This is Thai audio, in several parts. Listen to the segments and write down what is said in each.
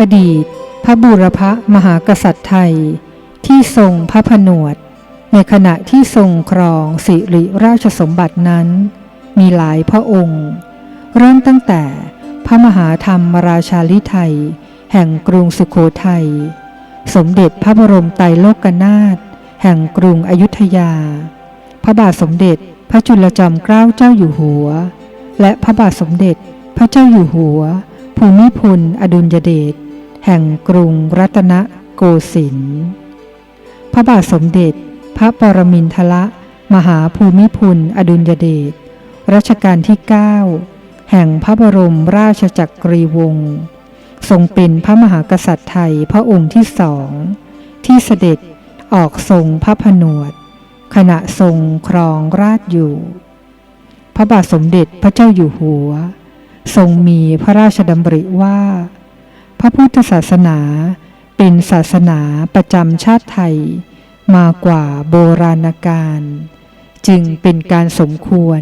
อดีต พระบูรพมหากษัตริย์ไทย ที่ทรงพระผนวด ในขณะที่ทรงครองสิริราชสมบัตินั้น มีหลายพระองค์ เริ่มตั้งแต่พระมหาธรรมราชาลิไทย แห่งกรุงสุโขทัยสมเด็จพระบรมไตรโลกนาถแห่งกรุงอยุธยา พระบาทสมเด็จพระจุลจอมเกล้าเจ้าอยู่หัว และพระบาทสมเด็จพระเจ้าอยู่หัว ภูมิพลอดุลยเดช แห่งกรุงรัตนโกสินทร์พระบาทสมเด็จ พระปรมินทรมหาภูมิพลอดุลยเดชรัชกาลที่ 9 แห่งพระบรมราชจักรีวงศ์ทรงเป็นพระมหากษัตริย์ไทยพระองค์ที่สอง ที่เสด็จออกทรงพระผนวด ขณะทรงครองราชอยู่ พระบาทสมเด็จพระเจ้าอยู่หัว ทรงมีพระราชดำริว่า พระพุทธศาสนาเป็นศาสนาประจำชาติไทย มากว่าโบราณกาลจึงเป็นการสมควร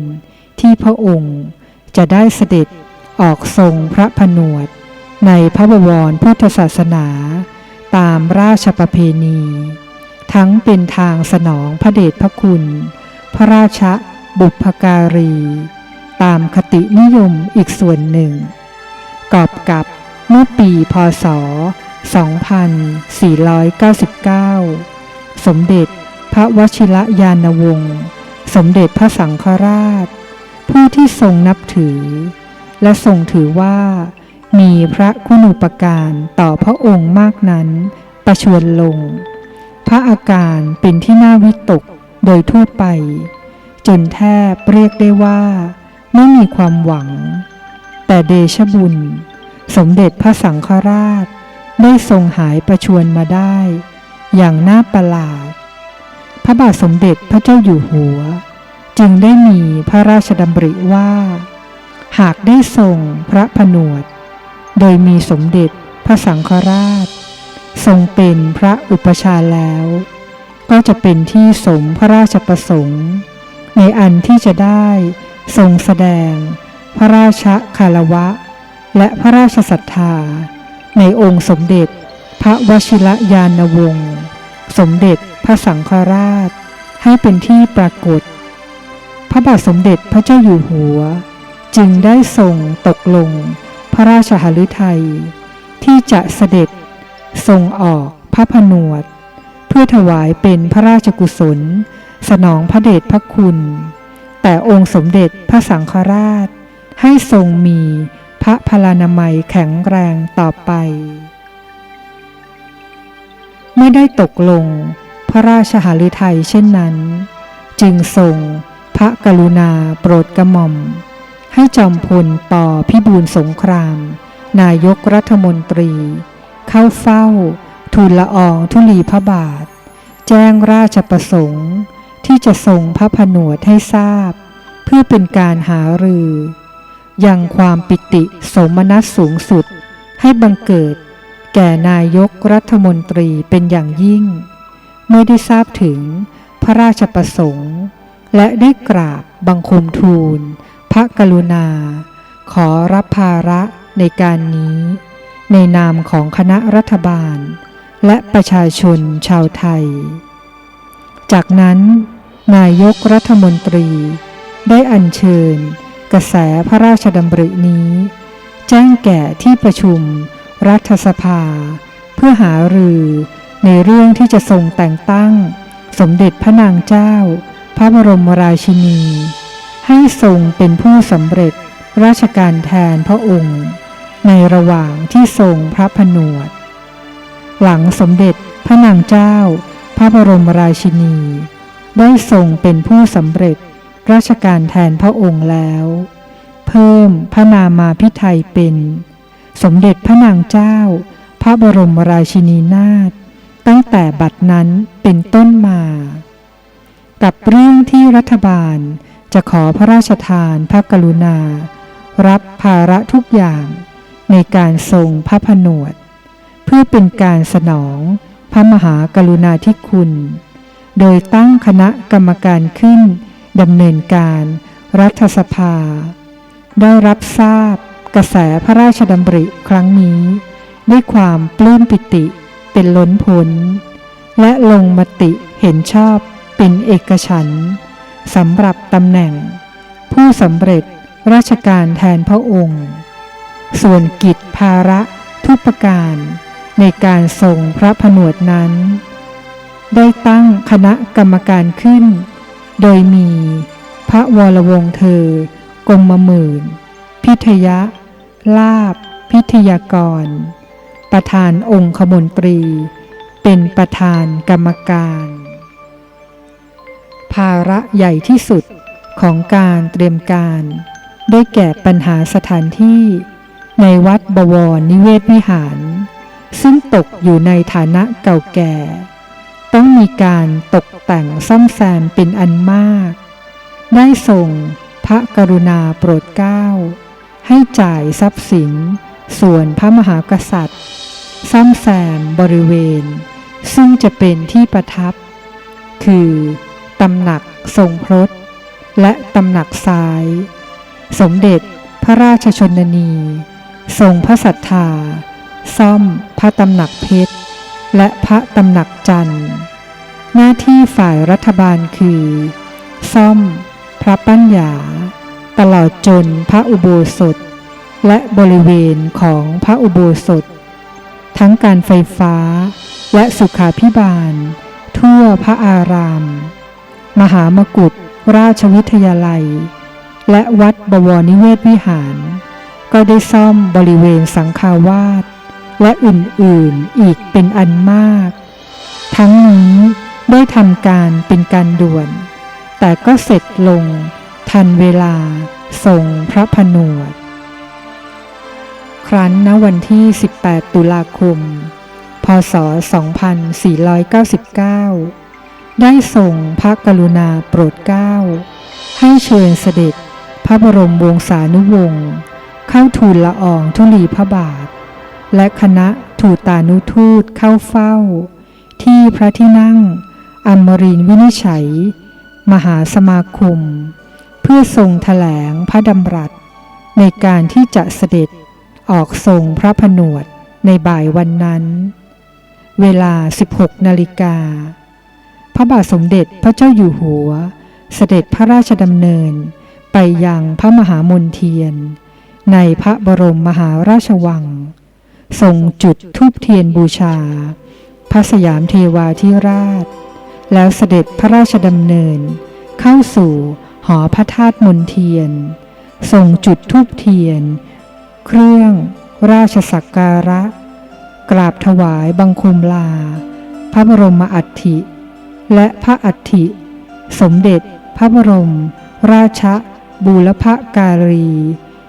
ที่พระองค์จะได้เสด็จออกทรงพระผนวด ในพระบวรพุทธศาสนาตามราชประเพณี ทั้งเป็นทางสนองพระเดชพระคุณ พระราชบุพการี ตามคตินิยมอีกส่วนหนึ่งกอบกับ เมื่อปีพศ 2499 สมเด็จพระวชิรยานวงศ์สมเด็จพระสังฆราช ผู้ที่ทรงนับถือ และทรงถือว่า มีพระคุณูปการต่อพระองค์มากนั้น ประชวรลง พระอาการเป็นที่น่าวิตกโดยทั่วไป จนแทบเรียกได้ว่า ไม่มีความหวัง แต่เดชบุญ สมเด็จพระสังฆราช ได้ทรงหายประชวรมาได้ อย่างน่าประหลาด พระบาทสมเด็จพระเจ้าอยู่หัว จึงได้มีพระราชดำริว่า หากได้ทรงพระผนวด โดยมีสมเด็จพระสังฆราช ทรงเป็นพระอุปชาแล้ว ก็จะเป็นที่สมพระราชประสงค์ ในอันที่จะได้ทรงแสดงพระราชคารวะ และพระราชศรัทธา ในองค์สมเด็จ พระวชิรยานวงศ์สมเด็จพระสังฆราช ให้เป็นที่ปรากฏ พระบาทสมเด็จพระเจ้าอยู่หัว จึงได้ทรงตกลงพระราชหฤทัย ที่จะเสด็จทรงออกพระผนวด เพื่อถวายเป็นพระราชกุศล สนองพระเดชพระคุณ แต่องค์สมเด็จพระสังฆราช ให้ทรงมี ระพลานามัยแข็งแรงต่อไป เมื่อได้ตกลง พระราชหฤทัยเช่นนั้น จึงทรงพระกรุณาโปรดกระหม่อม ให้จอมพลปพิบูลสงคราม นายกรัฐมนตรี เข้าเฝ้า ทูลละอองธุลีพระบาท แจ้งราชประสงค์ที่จะทรงพระผนวดให้ทราบ เพื่อเป็นการหารือ ยังความปิติสมนัสสูงสุด ให้บังเกิด แก่นายกรัฐมนตรีเป็นอย่างยิ่ง เมื่อได้ทราบถึงพระราชประสงค์ และได้กราบบังคมทูล พระกรุณา ขอรับภาระในการนี้ ในนามของคณะรัฐบาล และประชาชนชาวไทย จากนั้น นายกรัฐมนตรีได้อัญเชิญ กระแสพระราชดำรินี้ แจ้งแก่ที่ประชุม รัฐสภา เพื่อหารือในเรื่องที่จะทรงแต่งตั้ง สมเด็จพระนางเจ้า พระบรมราชินี ให้ทรงเป็นผู้สำเร็จราชการแทนพระองค์ ในระหว่างที่ทรงพระผนวด หลังสมเด็จพระนางเจ้า พระบรมราชินี ได้ทรงเป็นผู้สำเร็จ ราชการแทนพระองค์แล้ว เพิ่มพระนามาพิไทยเป็น สมเด็จพระนางเจ้า พระบรมราชินีนาถตั้งแต่บัดนั้นเป็นต้นมา กับเรื่องที่รัฐบาลจะขอพระราชทานพระกรุณา รับภาระทุกอย่างในการทรงพระผนวด เพื่อเป็นการสนองพระมหากรุณาธิคุณ โดยตั้งคณะกรรมการขึ้น ดำเนินการ รัฐสภา ได้รับทราบ กระแสพระราชดำริครั้งนี้ ด้วยความปลื้มปิติเป็นล้นพ้นและลงมติเห็นชอบเป็นเอกฉันท์สำหรับตำแหน่ง ผู้สำเร็จราชการแทนพระองค์ ส่วนกิจภาระทุกประการในการทรงพระผนวดนั้น ได้ตั้งคณะกรรมการขึ้น โดยมี พระวรวงเธอกรมหมื่น พิทยะ ลาบ พิทยากร ประธานองค์ขมนตรี เป็นประธานกรรมการ ภาระใหญ่ที่สุดของการเตรียมการ ได้แก่ปัญหาสถานที่ในวัดบวรนิเวศวิหาร ซึ่งตกอยู่ในฐานะเก่าแก่ ต้องมีการตก แต่งซ่อมแซมเป็นอันมาก ได้ส่งพระกรุณาโปรดเกล้า ให้จ่ายทรัพย์สิน ส่วนพระมหากษัตริย์ ซ่อมแซมบริเวณ ซึ่งจะเป็นที่ประทับ คือตำหนักทรงพรตและตำหนักซ้าย สมเด็จพระราชชนนี ทรงพระศรัทธา ซ่อมพระตำหนักเพชร และพระตำหนักจันทร์ หน้าที่ฝ่ายรัฐบาลคือ ซ่อม พระปัญญา ตลอดจนพระอุโบสถ และบริเวณของพระอุโบสถ ทั้งการไฟฟ้า และสุขาพิบาล ทั่วพระอาราม มหามกุฏราชวิทยาลัย และวัดบวรนิเวศวิหาร ก็ได้ซ่อมบริเวณสังฆาวาสและอื่นๆอีกเป็นอันมาก ทั้งนี้ ได้ทำการเป็นการด่วน แต่ก็เสร็จลง ทันเวลาทรงพระผนวด ครั้นณวันที่ 18 ตุลาคม พศ 2499 ได้ส่งพระกรุณาโปรดเกล้า ให้เชิญเสด็จพระบรมวงศานุวงศ์เข้าทูลละอองธุลีพระบาท และคณะทูตานุทูตเข้าเฝ้า ที่พระที่นั่ง อมรินวินิจฉัย มหาสมาคม เพื่อทรงถแถลงพระดำรัส ในการที่จะเสด็จออกทรงพระผนวดในบ่ายวันนั้น เวลา 16นาฬิกา พระบาทสมเด็จพระเจ้าอยู่หัว เสด็จพระราชดำเนินไปยังพระมหามนเทียน ในพระบรมมหาราชวัง ทรงจุดทูปเทียนบูชา พระสยามเทวาธิราช แล้วเสด็จพระราชดำเนิน เข้าสู่หอพระธาตุมนเทียนทรงจุดทูปเทียน เครื่องราชสักการะ กราบถวายบังคมลา พระบรมอัฐิ และพระอัฐิ สมเด็จพระบรม ราชบูรพการี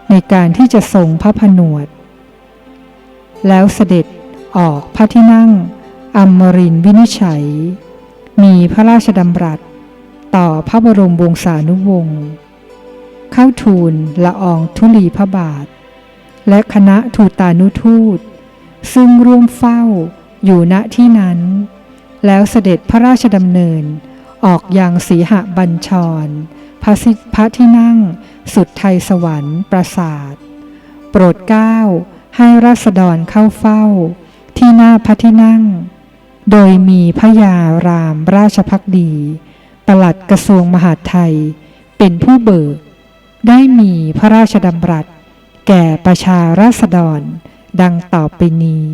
ในการที่จะทรงพระผนวด แล้วเสด็จออกพระที่นั่งอมรินวินิจฉัย มีพระราชดำรัส ต่อพระบรมวงศานุวงศ์เข้าทูลละอองธุลีพระบาท และคณะทูตานุทูต ซึ่งร่วมเฝ้าอยู่ณที่นั้น แล้วเสด็จพระราชดำเนินออกยังสีหบัญชร พระสิพระที่นั่งสุดไทยสวรรค์ปราสาท โปรดเกล้าให้ราษฎรเข้าเฝ้า ที่หน้าพระที่นั่ง โดยมีพระยารามราชพักดีปลัดกระทรวงมหาดไทย เป็นผู้เบิก ได้มีพระราชดำรัส แก่ประชาราษฎร ดังต่อไปนี้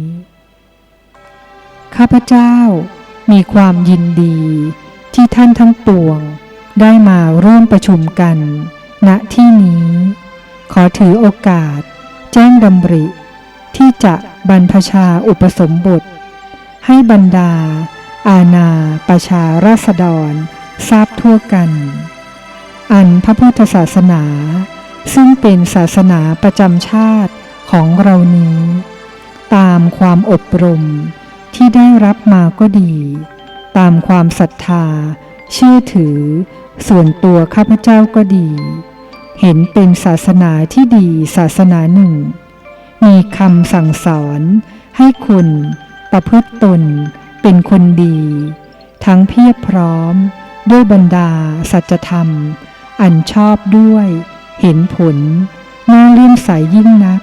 ข้าพเจ้ามีความยินดีที่ท่านทั้งปวง ได้มาร่วมประชุมกัน ณที่นี้ ขอถือโอกาส แจ้งดำริ ที่จะบรรพชาอุปสมบท ให้บรรดา อาณาประชาราษฎร ทราบทั่วกัน อันพระพุทธศาสนา ซึ่งเป็นศาสนาประจำชาติของเรานี้ ตามความอบรมที่ได้รับมาก็ดี ตามความศรัทธา เชื่อถือ ส่วนตัวข้าพเจ้าก็ดี เห็นเป็นศาสนาที่ดีศาสนาหนึ่ง มีคำสั่งสอนให้คน ประพฤติตนเป็นคนดี ทั้งเพียบพร้อม ด้วยบรรดาสัจธรรม อันชอบด้วย เห็นผลน่าเลื่อมใสยยิ่งนัก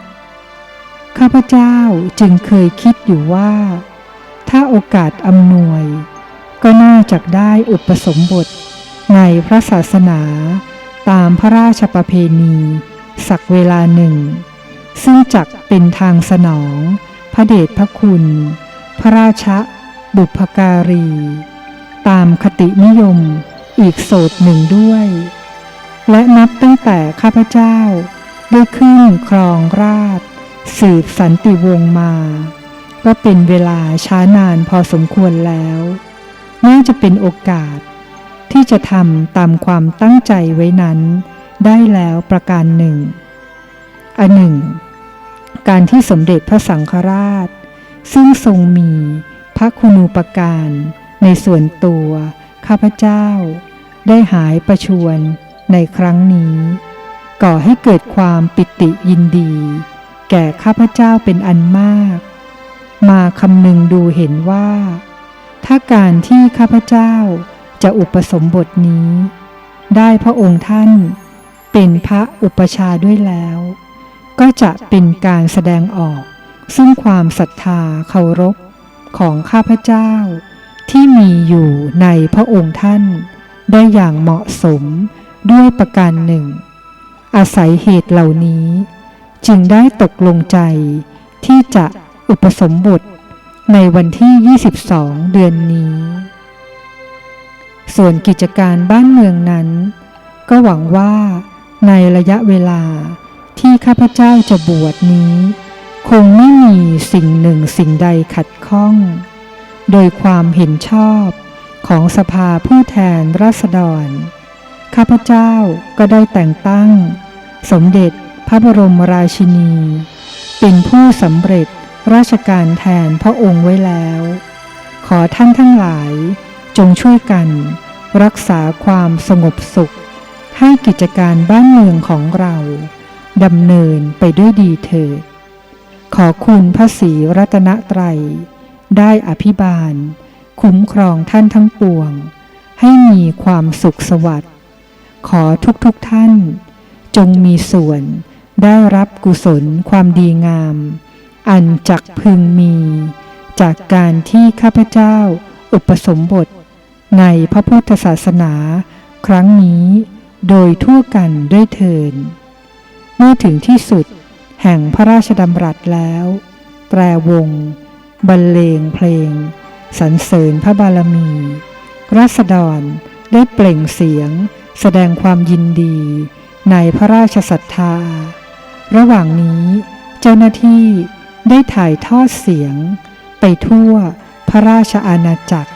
ข้าพเจ้าจึงเคยคิดอยู่ว่า ถ้าโอกาสอำนวย ก็น่าจะได้อุปสมบทในพระศาสนาตามพระราชประเพณีสักเวลาหนึ่ง ซึ่งจักเป็นทางสนอง พระเดชพระคุณ พระราชบุพการี ตามคตินิยมอีกโสดหนึ่งด้วย และนับตั้งแต่ข้าพเจ้า ได้ขึ้นครองราช สืบสันติวงศ์มา ก็เป็นเวลาช้านานพอสมควรแล้ว น่าจะเป็นโอกาส ที่จะทำตามความตั้งใจไว้นั้น ได้แล้วประการหนึ่ง อันหนึ่ง การที่สมเด็จพระสังฆราช ซึ่งทรงมีพระคุณูปการในส่วนตัว ข้าพเจ้า ได้หายประชวรในครั้งนี้ ก่อให้เกิดความปิติยินดี แก่ข้าพเจ้าเป็นอันมาก มาคำนึงดูเห็นว่า ถ้าการที่ข้าพเจ้าจะอุปสมบทนี้ ได้พระองค์ท่าน เป็นพระอุปชาด้วยแล้ว ก็จะเป็นการแสดงออก ซึ่งความศรัทธาเคารพของข้าพเจ้า ที่มีอยู่ในพระองค์ท่าน ได้อย่างเหมาะสมด้วยประการหนึ่ง อาศัยเหตุเหล่านี้ จึงได้ตกลงใจที่จะอุปสมบทในวันที่ 22 เดือนนี้ ส่วนกิจการบ้านเมืองนั้น ก็หวังว่าในระยะเวลาที่ข้าพเจ้าจะบวชนี้ คงไม่มีสิ่งหนึ่งสิ่งใดขัดข้อง โดยความเห็นชอบของสภาผู้แทนราษฎร ข้าพเจ้าก็ได้แต่งตั้ง สมเด็จพระบรมราชินี เป็นผู้สำเร็จราชการแทนพระองค์ไว้แล้ว ขอท่านทั้งหลาย จงช่วยกัน รักษาความสงบสุข ให้กิจการบ้านเมืองของเราดำเนินไปด้วยดีเถิด ขอคุณพระศรีรัตนตรัย ได้อภิบาล คุ้มครองท่านทั้งปวง ให้มีความสุขสวัสดิ์ขอทุกๆทท่าน จงมีส่วนได้รับกุศลความดีงาม อันจักพึงมี จากการที่ข้าพเจ้าอุปสมบท ในพระพุทธศาสนา ครั้งนี้โดยทั่วกันด้วยเทินเมื่อถึงที่สุด แห่งพระราชดำรัสแล้วแตรวง บรรเลงเพลง สรรเสริญพระบารมีราษฎรได้เปล่งเสียง แสดงความยินดีในพระราชศรัทธา ระหว่างนี้เจ้าหน้าที่ได้ถ่ายทอดเสียง ไปทั่วพระราชอาณาจักร